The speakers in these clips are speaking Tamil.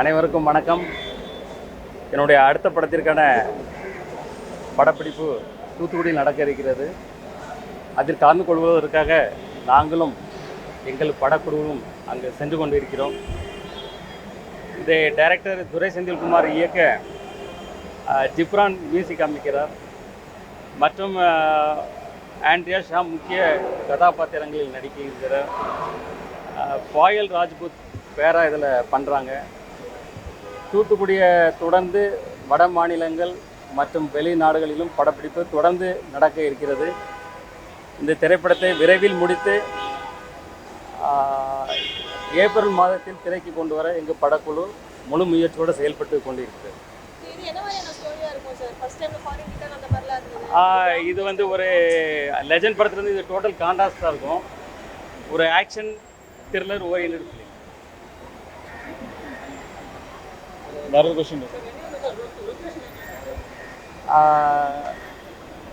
அனைவருக்கும் வணக்கம். என்னுடைய அடுத்த படத்திற்கான படப்பிடிப்பு தூத்துக்குடியில் நடக்க இருக்கிறது. அதில் கலந்து கொள்வதற்காக நாங்களும் எங்கள் படக்குழுவும் அங்கு சென்று கொண்டிருக்கிறோம். இதை டைரக்டர் துரை செந்தில்குமார் இயக்க ஜிப்ரான் மியூசிக் அமைக்கிறார். மற்றும் ஆண்ட்ரியா ஷா முக்கிய கதாபாத்திரங்களில் நடிக்கிறார் பாயல் ராஜ்புத் பேரா இதில் பண்ணுறாங்க தூத்துக்குடியை தொடர்ந்து வட மாநிலங்கள் மற்றும் வெளிநாடுகளிலும் படப்பிடிப்பு தொடர்ந்து நடக்க இருக்கிறது. இந்த திரைப்படத்தை விரைவில் முடித்து ஏப்ரல் மாதத்தில் திரைக்கு கொண்டு வர எங்கள் படக்குழு முழு முயற்சியோடு செயல்பட்டு கொண்டிருக்கிறது. இது வந்து ஒரு லெஜண்ட் படத்துலேருந்து இது டோட்டல் கான்ட்ராஸ்டாக இருக்கும். ஒரு ஆக்ஷன் த்ரில்லர் ஓரியன்ட் வேற ஒரு கொஸ்டின்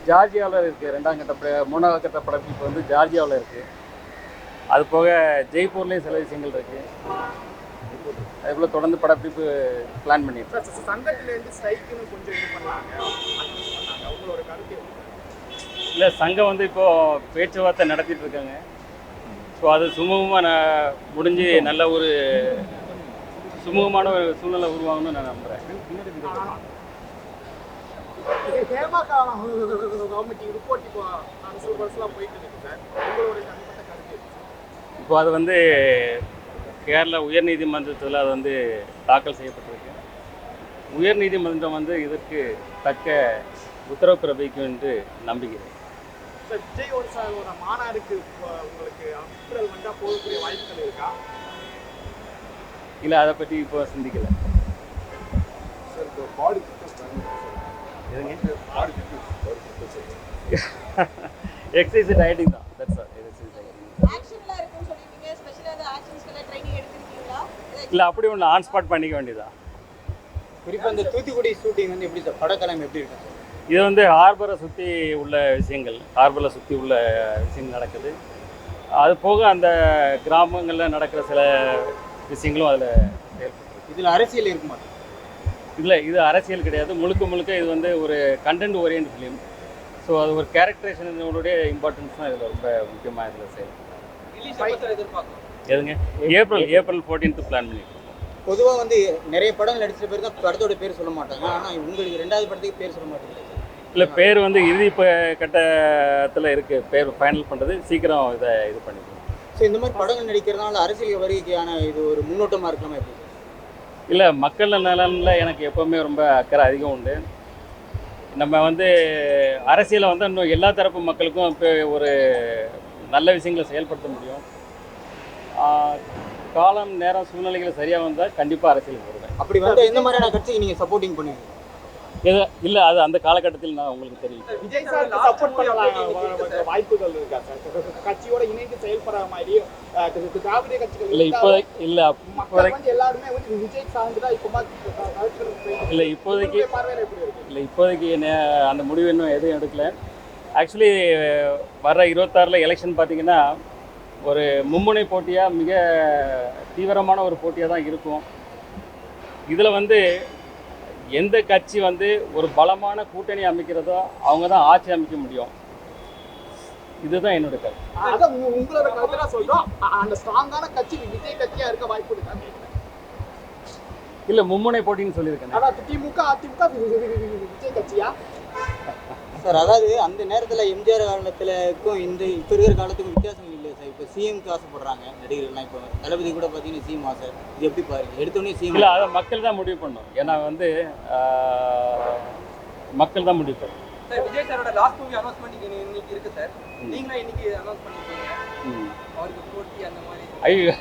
ஜார்ஜியாவில் இருக்குது ரெண்டாம் கட்ட பட மூணாவது கட்ட படப்பிடிப்பு வந்து ஜார்ஜியாவில் இருக்குது அது போக ஜெய்ப்பூர்லேயும் சில விஷயங்கள் இருக்குது அதுபோல் தொடர்ந்து படப்பிடிப்பு பிளான் எப்படி? இல்லை சங்கம் வந்து இப்போது பேச்சுவார்த்தை நடத்திட்டு இருக்காங்க. ஸோ அது சுமூகமாக நான் முடிஞ்சு நல்ல ஒரு சுமூகமான ஒரு சூழ்நிலை உருவாகணும்னு நான் நம்புகிறேன் ஹேமா கவர்மெண்ட் ரிப்போர்ட் இப்போ அரசு பஸ்லாம் போயிட்டு இருக்கு சார். உங்களோட தனிப்பட்ட கருத்து எப்படி? இப்போ அது வந்து கேரளா உயர்நீதிமன்றத்தில் அது வந்து தாக்கல் செய்யப்பட்டிருக்கு. உயர்நீதிமன்றம் வந்து இதற்கு தக்க உத்தரவு பிறப்பிக்கும் என்று நம்புகிறேன். விஜயோட சாரோட மாநாடுக்கு உங்களுக்கு போகக்கூடிய வாய்ப்புகள் இருக்கா? இல்லை அதை பற்றி இப்போ சிந்திக்கல. எக்ஸசைஸ் டயட்டிங் தான். தட்ஸ் ஆல் எக்ஸசைஸ் இல்லை அப்படி ஒன்று ஆன் ஸ்பாட் பண்ணிக்க வேண்டியதான் குறிப்பாக இந்த தூத்துக்குடி ஷூட்டிங் வந்து எப்படி சார் படக்கலம் எப்படி இருக்கும் இது வந்து ஹார்பரை சுற்றி உள்ள விஷயங்கள். ஹார்பரை சுற்றி உள்ள விஷயங்கள் நடக்குது. அது போக அந்த கிராமங்களில் நடக்கிற சில விஷயங்களும் அதில் செயல்பட்டு இதில் அரசியல் இருக்குமா? இல்லை இது அரசியல் கிடையாது. முழுக்க முழுக்க இது வந்து ஒரு கண்டென்ட் ஓரியன்ட் ஃபிலிம் ஸோ அது ஒரு கேரக்டரைசேஷனுடைய இம்பார்ட்டன்ஸ் தான் இதில் ரொம்ப முக்கியமாக இதில் செயல்படுது எதுங்க? ஏப்ரல் ஏப்ரல் ஃபோர்டீன்த்து பிளான் பண்ணியிருக்கோம் பொதுவா வந்து நிறைய படங்கள் நடிச்சிட்ட பேர் தான் படத்தோட பேர் சொல்ல மாட்டாங்க. ஆனால் உங்களுக்கு ரெண்டாவது படத்துக்கு பேர் சொல்ல மாட்டீங்க சார் இல்லை பேர் வந்து இறுதி கட்டத்தில் இருக்குது பேர் ஃபைனல் பண்ணுறது சீக்கிரம் இதை இது பண்ணிக்கலாம். ஸோ இந்த மாதிரி படங்கள் நடிக்கிறதுனால அரசியல் வருகைக்கான இது ஒரு முன்னோட்டமாக இருக்கலாமா எப்படி? இல்லை மக்கள் நலனில் எனக்கு எப்போவுமே ரொம்ப அக்கறை அதிகம் உண்டு. நம்ம வந்து அரசியலை வந்து இன்னும் எல்லா தரப்பு மக்களுக்கும் இப்போ ஒரு நல்ல விஷயங்களை செயல்படுத்த முடியும். காலம் நேரம் சூழ்நிலைகள் சரியாக வந்தால் கண்டிப்பாக அரசியலுக்கு வருவேன். அப்படி வந்து எந்த மாதிரியான கட்சிக்கு நீங்கள் சப்போர்ட்டிங் பண்ணுவீங்க? எது இல்லை அது அந்த காலகட்டத்தில் நான் உங்களுக்கு தெரியும். விஜய் சாருக்கு சப்போர்ட் பண்ணலாம் வாய்ப்புகள் இருக்கா சார்? கட்சியோட இணைந்து செயல்படுற மாதிரி திராவிட கட்சிகள் இல்லை இப்போ இல்லை எல்லாருமே வந்து விஜய் சார்ந்து தான் இப்போ இல்லை இப்போதைக்கு இல்லை இப்போதைக்கு என்ன அந்த முடிவு இன்னும் எதுவும் எடுக்கல. ஆக்சுவலி வர இருபத்தாறில் எலெக்ஷன் பார்த்தீங்கன்னா ஒரு மும்முனை போட்டியாக மிக தீவிரமான ஒரு போட்டியாக தான் இருக்கும். இதில் வந்து எந்த கட்சி வந்து ஒரு பலமான கூட்டணி அமைக்கிறதோ அவங்க தான் ஆட்சி அமைக்க முடியும். இதுதான் என்னோட கருத்து. உங்களோட கருத்து தான் சொல்றோம். அந்த ஸ்ட்ராங்கான கட்சி விஜய் கட்சியா இருக்க வாய்ப்பு இருக்கா? இல்லை மும்முனை போட்டின்னு சொல்லியிருக்கேன். ஆனா திமுக அதிமுக விஜய் கட்சியா? சார் அதாவது அந்த நேரத்தில் எம்ஜிஆர் காலத்துலக்கும் இந்த இப்போ இருக்கிற காலத்துக்கும் வித்தியாசம் இல்லை சார் இப்போ சிஎம்க்கு ஆசைப்படுறாங்க நடிகர்கள்லாம் இப்போ தளபதி கூட பார்த்தீங்கன்னா சிஎம் ஆசை இது எப்படி பாருங்க எடுத்தோடனே சிஎம் இல்லை அதை மக்கள் தான் முடிவு பண்ணணும். ஏன்னா வந்து மக்கள் தான் முடிவு பண்ணணும். சார் விஜய் சாரோட லாஸ்ட் மூவி அனௌன்ஸ்மெண்ட் இன்னைக்கு இருக்கு சார் நீங்களும் இன்னைக்கு அனௌன்ஸ் பண்ணிருக்கீங்க. அவருக்கு போட்டி அந்த மாதிரி. ஐயோ.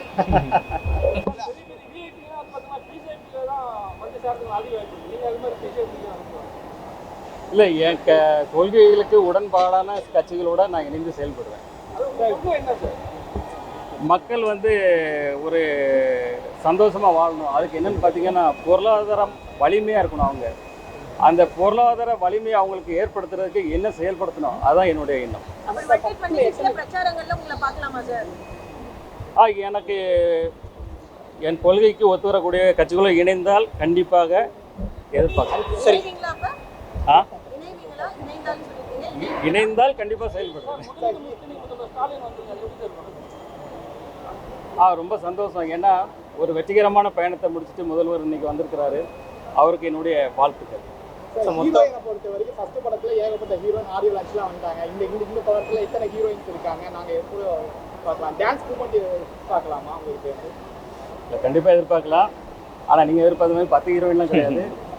இல்லை என் க கொள்கைகளுக்கு உடன்பாடான கட்சிகளோட நான் இணைந்து செயல்படுவேன். மக்கள் வந்து ஒரு சந்தோஷமாக வாழணும். அதுக்கு என்னன்னு பார்த்தீங்கன்னா பொருளாதாரம் வலிமையாக இருக்கணும் அவங்க. அந்த பொருளாதார வலிமையை அவங்களுக்கு ஏற்படுத்துறதுக்கு என்ன செயல்படுத்தணும்? அதுதான் என்னுடைய எண்ணம். ஆ எனக்கு என் கொள்கைக்கு ஒத்து வரக்கூடிய கட்சிகளும் இணைந்தால் கண்டிப்பாக எதிர்பார்க்கலாம் சரி. ஆ? இணைந்தால் கண்டிப்பாக செயல்படுவேன். ஆ ரொம்ப சந்தோஷம். ஏன்னா ஒரு வெற்றிகரமான பயணத்தை முடிச்சுட்டு முதல்வர் இன்னைக்கு வந்திருக்கிறாரு. அவருக்கு என்னுடைய வாழ்த்துக்கள். ஹீரோயினை பொறுத்த வரைக்கும் ஃபர்ஸ்ட் படத்துல ஏகப்பட்ட ஹீரோயின் ஆடியோ லான்ச்லாம் வந்தாங்க இந்த இந்த இந்த படத்துல எத்தனை ஹீரோயின்ஸ் இருக்காங்க? நாங்க எப்போ பார்க்கலாம். டான்ஸ் மூமெண்ட் பார்க்கலாமா? உங்களுக்கு? இல்லை கண்டிப்பாக எதிர்பார்க்கலாம். ஆனால் நீங்கள் எதிர்பார்த்த மாதிரி பத்து ஹீரோயின்லாம் கிடையாது.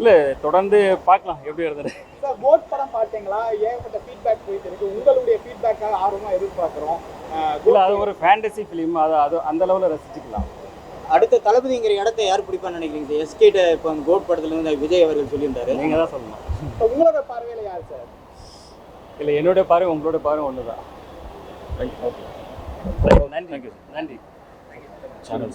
இல்லை தொடர்ந்து பார்க்கலாம். எப்படி வருதுன்னு. சார் போட் படம் பார்த்தீங்களா? ஏகப்பட்ட ஃபீட்பேக் போயிட்டு இருக்கு உங்களுடைய ஃபீட்பேக்காக ஆர்வமா எதிர்பார்க்குறோம். இல்லை அது ஒரு ஃபேண்டசி ஃபிலிம் அது அது அந்த லெவலில் ரசிச்சுக்கலாம். அடுத்த தளபதிங்கிற இடத்த யார் பிடிப்பான்னு நினைக்கிறீங்க சார் எஸ்கேட்ட இப்போ கோட் படத்துல இருந்து விஜய் அவர்கள் சொல்லியிருந்தாரு. நீங்கள் தான் சொல்லணும். உங்களோட பார்வையில யார் சார் இல்லை என்னுடைய பார்வை உங்களோட பார்வை ஒன்று தான் ஓகே நன்றி நன்றி சேனல்